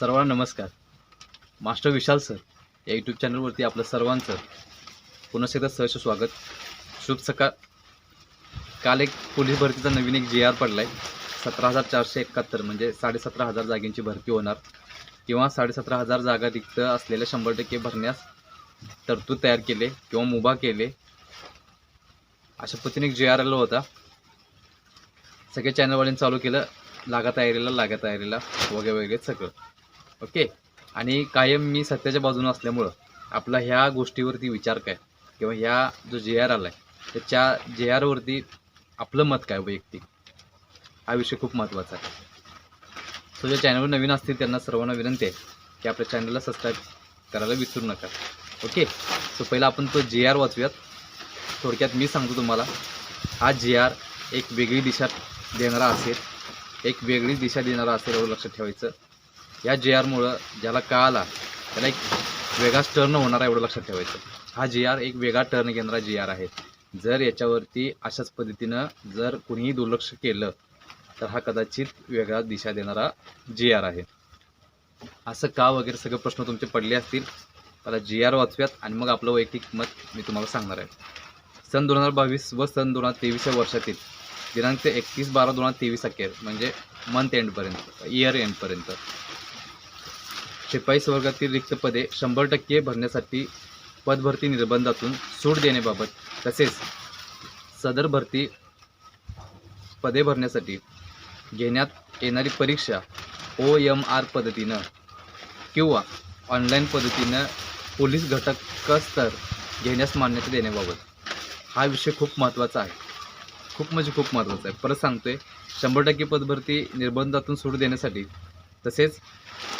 सर्वांना नमस्कार. Master Vishal sir या यूट्यूब चॅनलवरती आपलं सर्वांचं पुन्हा एकदा सहर्ष स्वागत. शुभ सकाळ. काल एक पोलीस भरतीचा नवीन एक जी आर पडला आहे सतरा हजार चारशे एकाहत्तर म्हणजे साडेसतरा हजार जागेंची भरती होणार. किंवा साडेसतरा हजार जागा रिक्त असलेल्या शंभर टक्के भरण्यास तरतूद तयार केले किंवा मुभा केले. अशा पद्धतीने एक जी आर आला होता. सगळे चॅनलवाल्यांनी चालू केलं. लागा तयारीला लागा तयारीला वगैरे वगैरे सगळं. ओके? आणि कायम मी सत्याच्या बाजूनं असल्यामुळं आपला ह्या गोष्टीवरती विचार काय? किंवा ह्या जो जे आर आला आहे त्याच्या जे आरवरती आपलं मत काय वैयक्तिक? हा विषय खूप महत्त्वाचा आहे. सो जे चॅनलवर नवीन असतील त्यांना सर्वांना विनंती आहे की आपल्या चॅनलला सबस्क्राईब करायला विसरू नका. ओके? सो पहिला आपण तो जे आर वाचूयात. थोडक्यात मी सांगतो तुम्हाला हा जे आर एक वेगळी दिशा देणारा असेल एक वेगळी दिशा देणारा असेल एवढं लक्षात ठेवायचं. या जे आरमुळं ज्याला कळाला त्याला एक वेगळाच टर्न होणार आहे एवढं लक्षात ठेवायचं. हा जी आर एक वेगळा टर्न घेणारा जी आर आहे. जर याच्यावरती अशाच पद्धतीनं जर कुणीही दुर्लक्ष केलं तर हा कदाचित वेगळा दिशा देणारा जी आर आहे. असं का वगैरे सगळे प्रश्न तुमचे पडले असतील त्याला जी आर वाचूयात आणि मग आपलं वैयक्तिक मत मी तुम्हाला सांगणार आहे. सन दोन हजार बावीस व सन दोन हजार तेवीस या वर्षातील दिनांक ते एकतीस बारा दोन हजार तेवीस अखेर म्हणजे मंथ एंडपर्यंत इयर एंडपर्यंत शिपाई वर्गातील रिक्त पदे शंभर टक्के भरण्यासाठी पदभरती निर्बंधातून सूट देण्याबाबत तसेच सदर भरती पदे भरण्यासाठी घेण्यात येणारी परीक्षा ओ एम आर पद्धतीनं किंवा ऑनलाईन पद्धतीनं पोलीस घटक स्तर घेण्यास मान्यता देण्याबाबत. हा विषय खूप महत्त्वाचा आहे. खूप म्हणजे खूप महत्त्वाचा आहे. परत सांगतोय शंभर टक्के पदभरती निर्बंधातून सूट देण्यासाठी तसेच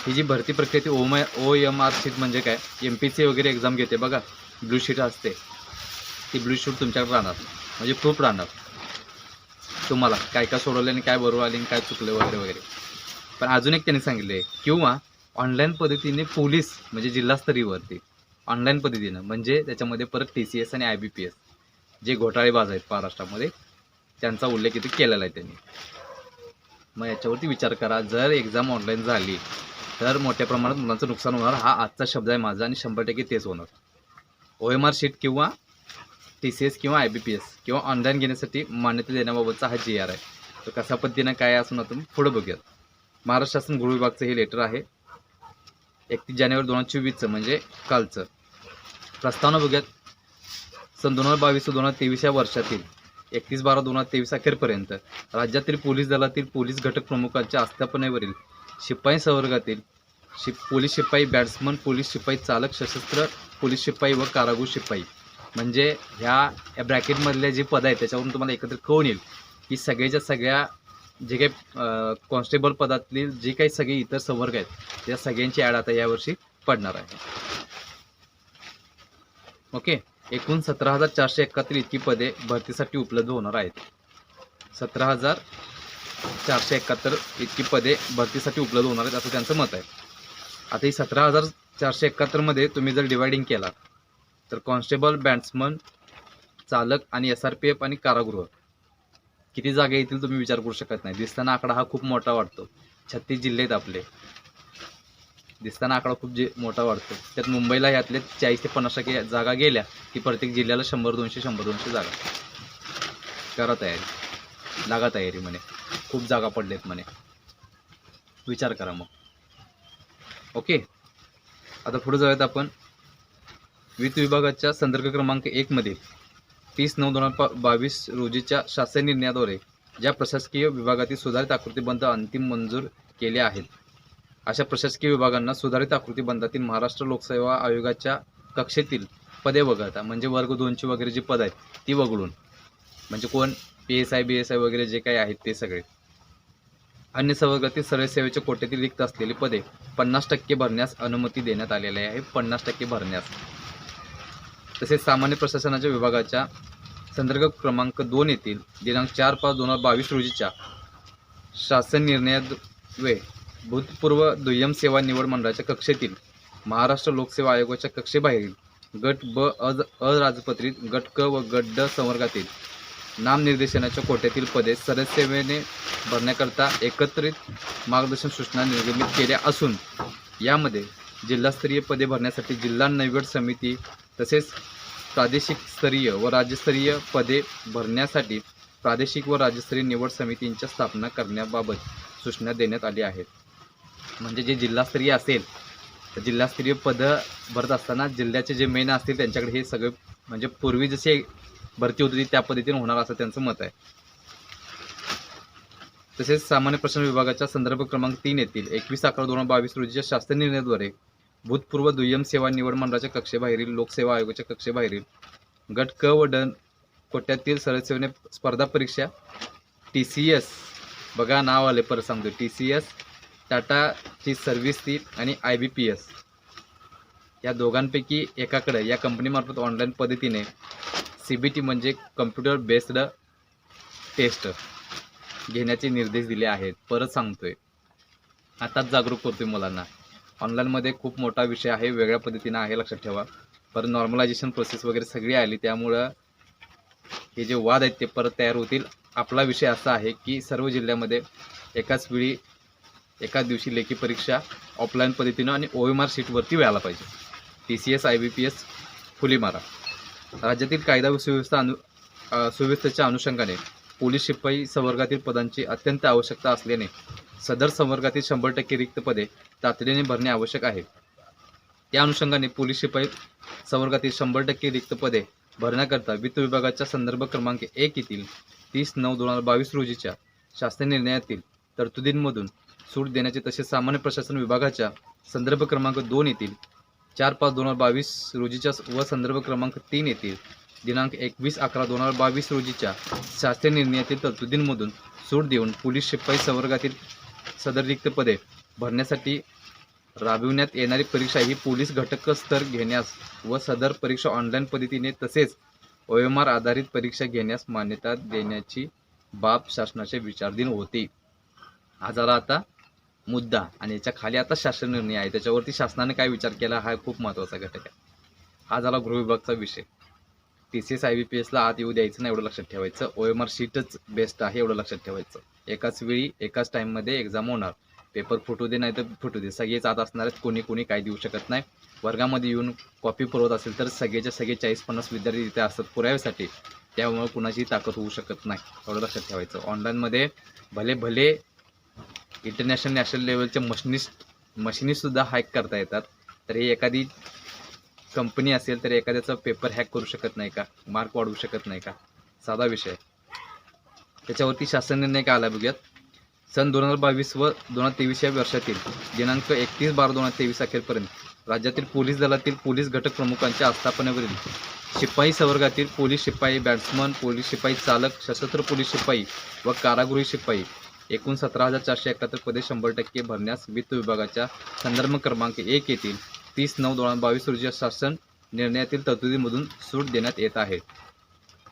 ही जी भरती प्रक्रिया ती ओम ओ एम आर शीट म्हणजे काय? एम पी सी वगैरे एक्झाम घेते बघा. ब्लू शीट असते. ती ब्लू शीट तुमच्याकडे राहणार. म्हणजे प्रूफ राहणार. तुम्हाला काय काय सोडवलं आणि काय बरोबर आले आणि काय चुकलं वगैरे वगैरे. पण अजून एक त्यांनी सांगितलं आहे किंवा ऑनलाईन पद्धतीने पोलीस म्हणजे जिल्हास्तरीयवरती ऑनलाईन पद्धतीनं म्हणजे त्याच्यामध्ये परत टी सी एस आणि आय बी पी एस जे घोटाळेबाज आहेत महाराष्ट्रामध्ये त्यांचा उल्लेख इथे केलेला आहे त्यांनी. मग याच्यावरती विचार करा. जर एक्झाम ऑनलाईन झाली तर मोठ्या प्रमाणात मुलांचं नुकसान होणार. हा आजचा शब्द आहे माझा आणि शंभर टक्के तेच होणार. ओ एम आर शीट किंवा टी सी एस किंवा आय बी पी एस किंवा ऑनलाईन घेण्यासाठी मान्यता देण्याबाबतचा हा जी आर आहे. तर कशा पद्धतीनं काय असून आपण पुढं बघूयात. महाराष्ट्र शासन गृह विभागचं हे लेटर आहे. एकतीस जानेवारी दोन हजार चोवीसचं म्हणजे कालचं. प्रस्तावना बघूयात. सन दोन हजार बावीस ते दोन हजार तेवीस या वर्षातील एकतीस बारा दोन हजार तेवीस अखेरपर्यंत राज्यातील पोलीस दलातील पोलीस घटक प्रमुखांच्या आस्थापनेवरील शिपाई संवर्गातील शि पोलीस शिपाई बॅट्समन पोलीस शिपाई चालक सशस्त्र पोलीस शिपाई व कारागृह शिपाई. म्हणजे ह्या या ब्रॅकेटमधले जे पद आहेत त्याच्यावरून तुम्हाला एकत्र कळून येईल की सगळ्याच्या सगळ्या जे काही कॉन्स्टेबल पदातली जे काही सगळे इतर संवर्ग आहेत त्या सगळ्यांची ॲड आता यावर्षी पडणार आहे. ओके? एकूण सतरा हजार चारशे एकाहत्तर इतकी पदे भरतीसाठी उपलब्ध होणार आहेत. सतरा हजार चारशे एकाहत्तर इतकी पदे भरतीसाठी उपलब्ध होणार आहेत असं त्यांचं मत आहे. आता ही सतरा हजार चारशे एकाहत्तरमध्ये तुम्ही जर डिवायडिंग केला तर कॉन्स्टेबल बॅट्समन चालक आणि एस आर पी एफ आणि कारागृह किती जागा येतील तुम्ही विचार करू शकत नाही. दिसताना आकडा हा खूप मोठा वाटतो. छत्तीस जिल्हे आहेत आपले. दिसताना आकडा खूप जे मोठा वाढतो. त्यात मुंबईला यातले चाळीस ते पन्नास टक्के जागा गेल्या की प्रत्येक जिल्ह्याला शंभर दोनशे शंभर दोनशे जागा. करा तयारी. लागा तयारी म्हणे. खूप जागा पडलेत म्हणे. विचार करा मग. ओके? आता पुढे जाऊयात आपण. वित्त विभागाच्या संदर्भ क्रमांक एकमध्ये तीस नऊ दोन हजार बावीस रोजीच्या शासन निर्णयाद्वारे ज्या प्रशासकीय विभागातील सुधारित आकृतीबंध अंतिम मंजूर केले आहेत अशा प्रशासकीय विभागांना सुधारित आकृतीबंधातील महाराष्ट्र लोकसेवा आयोगाच्या कक्षेतील पदे वगळता म्हणजे वर्ग दोनची वगैरे जी पद आहेत ती वगळून. म्हणजे कोण? P S I B S I वगैरे जे काही आहेत ते सगळे. अन्य सवर्गातील सरळ सेवेच्या कोट्यातील रिक्त असलेली पदे पन्नास टक्के भरण्यास अनुमती देण्यात आलेली आहे. पन्नास टक्के भरण्यास. तसेच सामान्य प्रशासनाच्या विभागाच्या संदर्भ क्रमांक दोन येथील दिनांक चार पाच दोन हजार बावीस रोजीच्या शासन निर्णयाद्वे भूतपूर्व दुय्यम सेवा निवड मंडळाच्या कक्षेतील महाराष्ट्र लोकसेवा आयोगाच्या कक्षेबाहेरील गट ब अज अराजपत्रित गट क व गट ड संवर्गातील नामनिर्देशनाच्या कोट्यातील पदे सरसेवेने भरण्याकरता एकत्रित मार्गदर्शन सूचना निर्गमित केल्या असून यामध्ये जिल्हास्तरीय पदे भरण्यासाठी जिल्हा निवड समिती तसेच प्रादेशिक स्तरीय व राज्यस्तरीय पदे भरण्यासाठी प्रादेशिक व राज्यस्तरीय निवड समितींच्या स्थापना करण्याबाबत सूचना देण्यात आली आहेत. म्हणजे जे जिल्हास्तरीय असेल तर जिल्हास्तरीय पदं भरत असताना जिल्ह्याचे जे मेन असतील त्यांच्याकडे हे सगळे म्हणजे पूर्वी जसे भरती होती त्या पद्धतीने होणार असं त्यांचं मत आहे. तसेच सामान्य प्रश्न विभागाच्या संदर्भ क्रमांक तीन येथील एकवीस अकरा दोन हजार बावीस रोजीच्या शासन निर्णयाद्वारे भूतपूर्व दुय्यम सेवा निवड मंडळाच्या कक्षेबाहेरील लोकसेवा आयोगाच्या कक्षेबाहेरील गट क व डन कोट्यातील सरसेवेने स्पर्धा परीक्षा टी सी एस बघा नाव आले परत सांगतो टी सी एस टाटाची सर्व्हिस सीट आणि आय बी पी एस. या दोघांपैकी एकाकडे या कंपनीमार्फत ऑनलाईन पद्धतीने सी बी टी म्हणजे कम्प्युटर बेस्ड टेस्ट घेण्याचे निर्देश दिले आहेत. परत सांगतोय. आताच जागरूक करतोय मुलांना. ऑनलाईनमध्ये खूप मोठा विषय आहे वेगळ्या पद्धतीनं आहे लक्षात ठेवा. परत नॉर्मलायझेशन प्रोसेस वगैरे सगळी आली त्यामुळं हे जे वाद आहेत ते परत तयार होतील. आपला विषय असा आहे की सर्व जिल्ह्यामध्ये एकाच वेळी एकाच दिवशी लेखी परीक्षा ऑफलाईन पद्धतीनं आणि ओ एम आर सीटवरती व्हायला पाहिजे. T C S I B P S fully मारा राज्यातील कायदा व सुव्यवस्था अनु सुव्यवस्थेच्या अनुषंगाने पोलीस शिपाई संवर्गातील पदांची अत्यंत आवश्यकता असल्याने सदर संवर्गातील शंभर टक्के रिक्त पदे तातडीने भरणे आवश्यक आहे. त्या अनुषंगाने पोलीस शिपाई संवर्गातील शंभर टक्के रिक्त पदे भरण्याकरता वित्त विभागाच्या संदर्भ क्रमांक एक येथील तीस नऊ दोन हजार बावीस रोजीच्या शासन निर्णयातील तरतुदींमधून सूट देण्याचे तसेच सामान्य प्रशासन विभागाच्या संदर्भ क्रमांक दोन येथील चार पाच दोन हजार बावीस रोजीच्या व संदर्भ क्रमांक तीन येथील दिनांक एकवीस अकरा दोन हजार बावीस रोजीच्या शासकीय निर्णयातील तरतुदींमधून सूट देऊन पोलीस शिपाई संवर्गातील सदर रिक्त पदे भरण्यासाठी राबविण्यात येणारी परीक्षा ही पोलीस घटक स्तर घेण्यास व सदर परीक्षा ऑनलाईन पद्धतीने तसेच ओ एम आर आधारित परीक्षा घेण्यास मान्यता देण्याची बाब शासनाचे विचारधीन होती. हा झाला आता मुद्दा आणि याच्या खाली आता शासन निर्णय आहे. त्याच्यावरती शासनाने काय विचार केला हा खूप महत्त्वाचा घटक आहे. हा झाला गृहविभागचा विषय. T C S I B P एसला आत येऊ द्यायचं नाही एवढं लक्षात ठेवायचं. ओ एम आर शीटच बेस्ट आहे एवढं लक्षात ठेवायचं. एकाच वेळी एकाच टाईममध्ये एक्झाम होणार. पेपर फुटू दे नाही तर फुटू दे. सगळेच आत असणार आहेत. कोणी कोणी काय देऊ शकत नाही. वर्गामध्ये येऊन कॉपी पुरवत असेल तर सगळेच्या सगळे चाळीस पन्नास विद्यार्थी तिथे असतात पुराव्यासाठी. त्यामुळे कुणाची ताकद होऊ शकत नाही. एवढं लक्षात ठेवायचं. ऑनलाईनमध्ये भले भले इंटरनॅशनल नॅशनल लेवलच्या मशिनिस्ट मशिनीसुद्धा हॅक करता येतात. तर हे एखादी कंपनी असेल तर एखाद्याचा पेपर हॅक करू शकत नाही का? मार्क वाढवू शकत नाही का? साधा विषय. त्याच्यावरती शासन निर्णय काय आला बघूयात. सन दोन हजार बावीस व दोन हजार तेवीस या वर्षातील दिनांक एकतीस बारा दोन हजार तेवीस अखेरपर्यंत राज्यातील पोलीस दलातील पोलीस घटक प्रमुखांच्या आस्थापनेवरील शिपाई संवर्गातील पोलीस शिपाई बॅट्समन पोलीस शिपाई चालक सशस्त्र पोलीस शिपाई व कारागृही शिपाई एकूण सतरा हजार चारशे एकाहत्तर पदे शंभर टक्के भरण्यास वित्त विभागाच्या संदर्भ क्रमांक एक येथील तीस नऊ दोन हजार बावीस रोजी शासन निर्णयातील तरतुदीमधून सूट देण्यात येत आहे.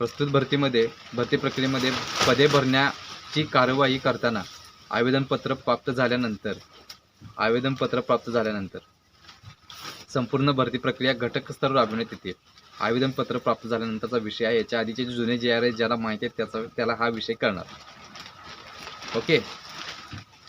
प्रस्तुत भरतीमध्ये भरती प्रक्रियेमध्ये पदे भरण्याची कार्यवाही करताना आवेदनपत्र प्राप्त झाल्यानंतर आवेदनपत्र प्राप्त झाल्यानंतर संपूर्ण भरती प्रक्रिया घटक स्तरावर राबविण्यात येते. आवेदनपत्र प्राप्त झाल्यानंतरचा विषय आहे याच्या आधीचे जुने जे आर आहे ज्याला माहिती आहे त्याचा त्याला हा विषय करणार ओके?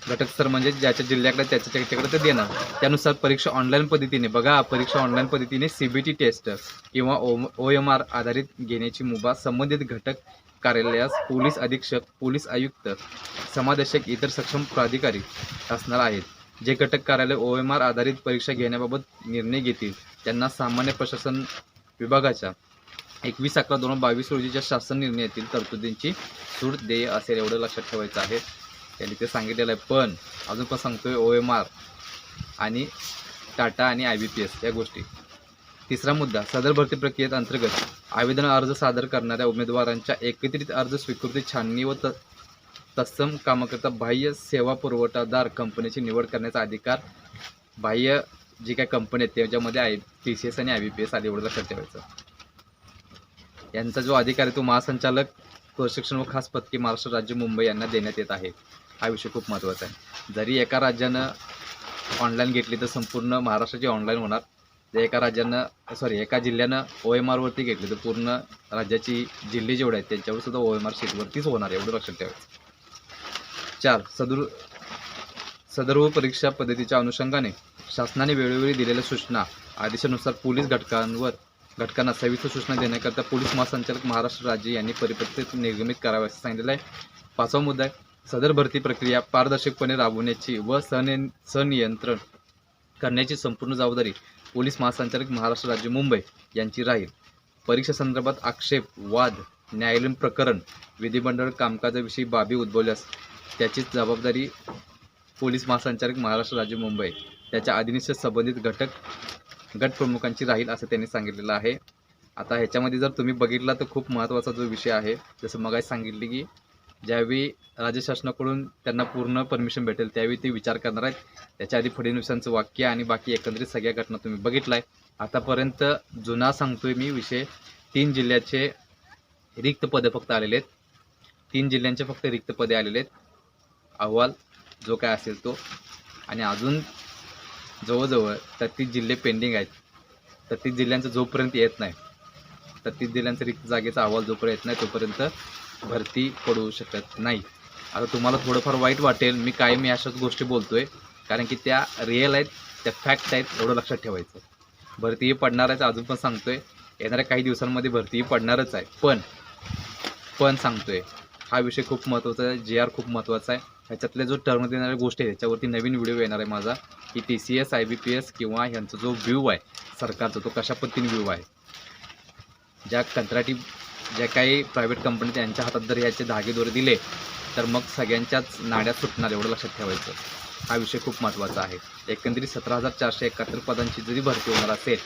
घटक सर म्हणजे ज्याच्या जिल्ह्याकडे त्याच्या त्याच्याकडे ते देणार. त्यानुसार परीक्षा ऑनलाईन पद्धतीने बघा परीक्षा ऑनलाईन पद्धतीने सी बी टी टेस्ट किंवा ओ एम आर आधारित घेण्याची मुभा संबंधित घटक कार्यालयास पोलीस अधीक्षक पोलीस आयुक्त समादेशक इतर सक्षम प्राधिकारी असणार आहेत. जे घटक कार्यालय ओ एम आर आधारित परीक्षा घेण्याबाबत निर्णय घेतील त्यांना सामान्य प्रशासन विभागाच्या एकवीस अकरा दोन हजार बावीस रोजीच्या शासन निर्णयातील तरतुदींची सूट देय असेल एवढं लक्षात ठेवायचं आहे. त्यांनी ते सांगितलेलं आहे. पण अजून पण सांगतोय ओ एम आर आणि टाटा आणि आय बी पी एस या गोष्टी. तिसरा मुद्दा सदर भरती प्रक्रियेत अंतर्गत आवेदन अर्ज सादर करणाऱ्या उमेदवारांच्या एकत्रित अर्ज स्वीकृती छाननी व त तत्सम कामाकरिता बाह्य सेवा पुरवठादार कंपनीची निवड करण्याचा अधिकार बाह्य जी काही कंपनी आहेत त्याच्यामध्ये आय टी सी एस आणि आय बी पी एस आधी एवढं लक्षात ठेवायचं. यांचा जो अधिकार आहे तो महासंचालक प्रशिक्षण व खास पदके महाराष्ट्र राज्य मुंबई यांना देण्यात येत आहे. हा विषय खूप महत्त्वाचा आहे. जरी एका राज्यानं ऑनलाईन घेतली तर संपूर्ण महाराष्ट्राची ऑनलाईन होणार. जर एका राज्यानं सॉरी एका जिल्ह्यानं ओ एम आरवरती घेतली तर पूर्ण राज्याची जिल्हे जेवढे आहेत त्यांच्यावर सुद्धा ओ एम आर शीटवरतीच होणार एवढं लक्षात ठेवायचं चार सदर सदर्व परीक्षा पद्धतीच्या अनुषंगाने शासनाने वेळोवेळी दिलेल्या सूचना आदेशानुसार पोलीस घटकांवर घटकांना सविस्तर सूचना देण्याकरता पोलीस महासंचालक महाराष्ट्र राज्य यांनी परिपत्रक निर्गमित करावे असं सांगितलेलं आहे. पाचवा मुद्दा आहे. सदर भरती प्रक्रिया पारदर्शकपणे राबवण्याची व सनि सनियंत्रण करण्याची संपूर्ण जबाबदारी पोलीस महासंचालक महाराष्ट्र राज्य मुंबई यांची राहील. परीक्षा संदर्भात आक्षेप वाद न्यायालयीन प्रकरण विधिमंडळ कामकाजाविषयी बाबी उद्भवल्यास त्याची जबाबदारी पोलीस महासंचालक महाराष्ट्र राज्य मुंबई त्याच्या अधीनस्थ संबंधित घटक गट प्रमुखांची राहील असं त्यांनी सांगितलेलं आहे. आता ह्याच्यामध्ये जर तुम्ही बघितला तर खूप महत्त्वाचा जो विषय आहे जसं मगाशी सांगितले की ज्यावेळी राज्य शासनाकडून त्यांना पूर्ण परमिशन भेटेल त्यावेळी ते विचार करणार आहेत. त्याच्या आधी फडणवीसांचं वाक्य आणि बाकी एकंदरीत सगळ्या घटना तुम्ही बघितलाय. आतापर्यंत जुना सांगतोय मी विषय तीन जिल्ह्याचे रिक्त पदे फक्त आलेले आहेत. तीन जिल्ह्यांचे फक्त रिक्त पदे आलेले आहेत. अहवाल जो काय असेल तो. आणि अजून जवळजवळ तत्तीस जिल्हे पेंडिंग आहेत. तत्तीस जिल्ह्यांचं जोपर्यंत येत नाही तत्तीस जिल्ह्यांचा रिक्त जागेचा अहवाल जोपर्यंत येत नाही तोपर्यंत भरती पडू शकत नाही. आता तुम्हाला थोडंफार वाईट वाटेल मी कायमी अशाच गोष्टी बोलतोय कारण की त्या रिअल आहेत त्या फॅक्ट आहेत एवढं लक्षात ठेवायचं. भरतीही पडणार आहे अजून पण सांगतोय येणाऱ्या काही दिवसांमध्ये भरतीही पडणारच आहे. पण पण सांगतोय हा विषय खूप महत्त्वाचा आहे जे आर खूप महत्त्वाचा आहे. ह्याच्यातल्या जो टर्म देणाऱ्या गोष्टी आहेत त्याच्यावरती नवीन व्हिडिओ येणार आहे माझा की T C S I B P S किंवा ह्यांचा जो व्ह्यू आहे सरकारचा तो कशा पद्धतीने व्ह्यू आहे? ज्या कंत्राटी ज्या काही प्रायव्हेट कंपनी त्यांच्या हातात जर ह्याचे धागेदोरे दिले तर मग सगळ्यांच्याच नाड्या सुटणार एवढं लक्षात ठेवायचं. हा विषय खूप महत्त्वाचा आहे. एकंदरीत सतरा हजार चारशे एकाहत्तर पदांची जरी भरती होणार असेल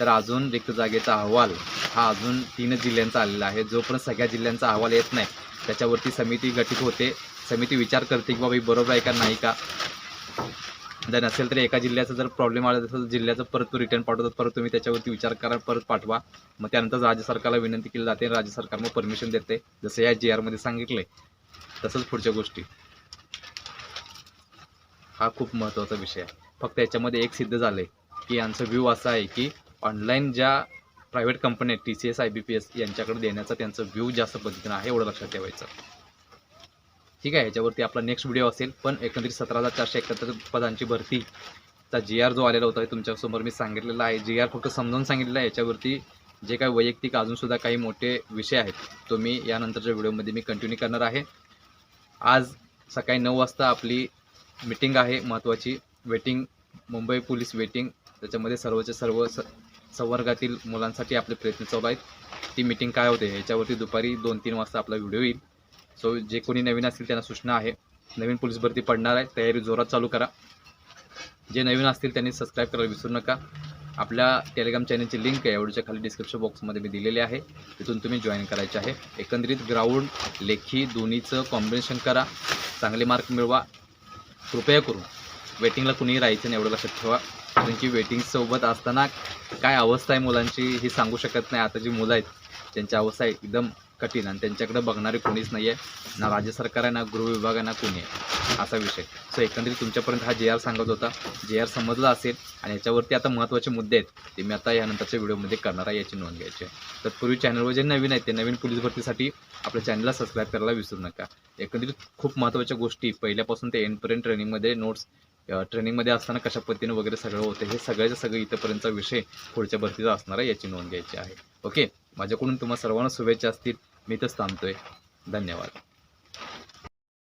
तर अजून रिक्त जागेचा अहवाल हा अजून तीनच जिल्ह्यांचा आलेला आहे. जोपर्यंत सगळ्या जिल्ह्यांचा अहवाल येत नाही त्याच्यावरती समिती गठीत होते. समिती विचार करते की बाबा ही बरोबर आहे का नाही का? जर नसेल तर एका जिल्ह्याचा जर प्रॉब्लेम आला तर जिल्ह्याचं परत तो रिटर्न पाठवतात परत तुम्ही त्याच्यावरती विचार करा परत पाठवा. मग त्यानंतर राज्य सरकारला विनंती केली जाते राज्य सरकार मग परमिशन देते. जसं या जी आरमध्ये सांगितलंय तसंच पुढच्या गोष्टी. हा खूप महत्त्वाचा विषय आहे. फक्त याच्यामध्ये एक सिद्ध झालंय की यांचं व्ह्यू असा आहे की ऑनलाईन ज्या प्रायव्हेट कंपन्या T C S I B P S यांच्याकडे देण्याचा त्यांचं व्ह्यू जास्त पद्धतीनं आहे एवढं लक्षात ठेवायचं. ठीक आहे याच्यावरती आपला नेक्स्ट व्हिडिओ असेल. पण एकंदरीत सतरा हजार चारशे एकाहत्तर पदांची भरतीचा जी आर जो आलेला होता तुमच्यासमोर मी सांगितलेला आहे. जी आर फक्त समजावून सांगितलेला आहे याच्यावरती जे काही वैयक्तिक अजूनसुद्धा काही मोठे विषय आहेत तो मी यानंतरच्या व्हिडिओमध्ये मी कंटिन्यू करणार आहे. आज सकाळी नऊ वाजता आपली मीटिंग आहे महत्त्वाची वेटिंग मुंबई पोलीस वेटिंग त्याच्यामध्ये सर्वच्या सर्व स संवर्गातील मुलांसाठी आपले प्रयत्न चालू आहेत. ती मीटिंग काय होते याच्यावरती दुपारी दोन तीन वाजता आपला व्हिडिओ येईल. सो जे कोणी नवीन असतील त्यांना सूचना आहे. नवीन पोलीस भरती पडणार आहे. तयारी जोरात चालू करा. जे नवीन असतील त्यांनी सबस्क्राईब करायला विसरू नका. आपल्या टेलिग्राम चॅनलची लिंक आहे. एवढ्याच्या खाली डिस्क्रिप्शन बॉक्समध्ये मी दिलेली आहे. तिथून तुम्ही जॉईन करायचे आहे. एकंदरीत ग्राउंड लेखी दोन्हीचं कॉम्बिनेशन करा. चांगले मार्क मिळवा. कृपया करून. वेटिंगला कुणीही राहायचं नाही एवढं लक्षात ठेवा. कारण की वेटिंगसोबत असताना काय अवस्था आहे मुलांची ही सांगू शकत नाही. आता जी मुलं आहेत त्यांची अवस्था आहे एकदम कठीण आणि त्यांच्याकडे बघणारे कोणीच नाही आहे ना राज्य सरकार आहे ना गृह विभाग आहे ना कोणी आहे. असा विषय. सो एकंदरीत तुमच्यापर्यंत हा जे आर सांगत होता. जे आर समजला असेल आणि याच्यावरती आता महत्त्वाचे मुद्दे आहेत ते मी आता यानंतरच्या व्हिडिओमध्ये करणार आहे याची नोंद घ्यायची आहे. तत्पूर्वी चॅनलवर जे नवीन आहेत ते नवीन पोलीस भरतीसाठी आपल्या चॅनलला सबस्क्राईब करायला विसरू नका. एकंदरीत खूप महत्त्वाच्या गोष्टी पहिल्यापासून ते एंडपर्यंत ट्रेनिंगमध्ये नोट्स ट्रेनिंगमध्ये असताना कशा पद्धतीने वगैरे सगळं होतं हे सगळ्याचं सगळं इथंपर्यंतचा विषय पुढच्या भरतीचा असणार आहे याची नोंद घ्यायची आहे. ओके माझ्याकडून तुम्हाला सर्वांना शुभेच्छा असतील. मी इथंच थांबतोय धन्यवाद.